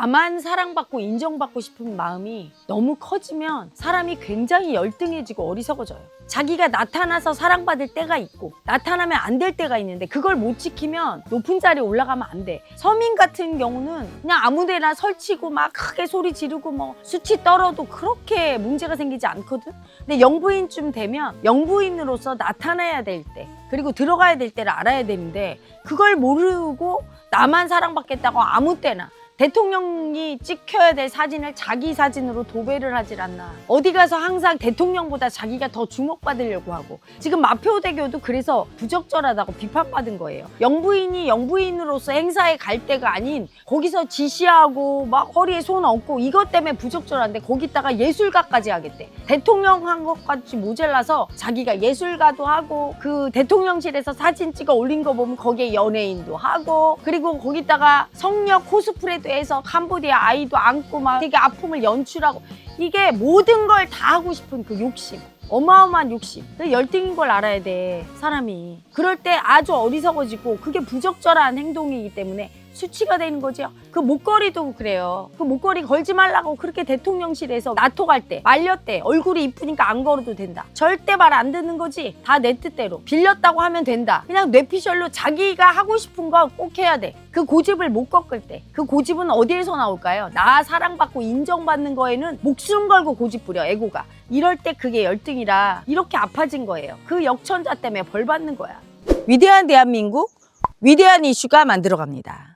나만 사랑받고 인정받고 싶은 마음이 너무 커지면 사람이 굉장히 열등해지고 어리석어져요. 자기가 나타나서 사랑받을 때가 있고 나타나면 안 될 때가 있는데 그걸 못 지키면 높은 자리에 올라가면 안 돼. 서민 같은 경우는 그냥 아무데나 설치고 막 크게 소리 지르고 뭐 수치 떨어도 그렇게 문제가 생기지 않거든. 근데 영부인쯤 되면 영부인으로서 나타나야 될 때, 그리고 들어가야 될 때를 알아야 되는데 그걸 모르고 나만 사랑받겠다고 아무 때나 대통령이 찍혀야 될 사진을 자기 사진으로 도배를 하질 않나. 어디 가서 항상 대통령보다 자기가 더 주목받으려고 하고. 지금 마표대교도 그래서 부적절하다고 비판받은 거예요. 영부인이 영부인으로서 행사에 갈 때가 아닌 거기서 지시하고 막 허리에 손 얹고 이것 때문에 부적절한데 거기다가 예술가까지 하겠대. 대통령 한 것까지 모자라서 자기가 예술가도 하고 그 대통령실에서 사진 찍어 올린 거 보면 거기에 연예인도 하고 그리고 거기다가 성녀 코스프레도 해서 캄보디아 아이도 안고 막 되게 아픔을 연출하고 이게 모든 걸 다 하고 싶은 그 욕심. 어마어마한 욕심. 그 열등인 걸 알아야 돼, 사람이. 그럴 때 아주 어리석어지고 그게 부적절한 행동이기 때문에 수치가 되는 거죠. 그 목걸이도 그래요. 그 목걸이 걸지 말라고 그렇게 대통령실에서 나토 갈 때 말렸대. 얼굴이 이쁘니까 안 걸어도 된다. 절대 말 안 듣는 거지. 다 내 뜻대로. 빌렸다고 하면 된다. 그냥 뇌피셜로 자기가 하고 싶은 거꼭 해야 돼. 그 고집을 못 꺾을 때. 그 고집은 어디에서 나올까요? 나 사랑받고 인정받는 거에는 목숨 걸고 고집 부려, 에고가. 이럴 때 그게 열등이라 이렇게 아파진 거예요. 그 역천자 때문에 벌 받는 거야. 위대한 대한민국, 위대한 이슈가 만들어갑니다.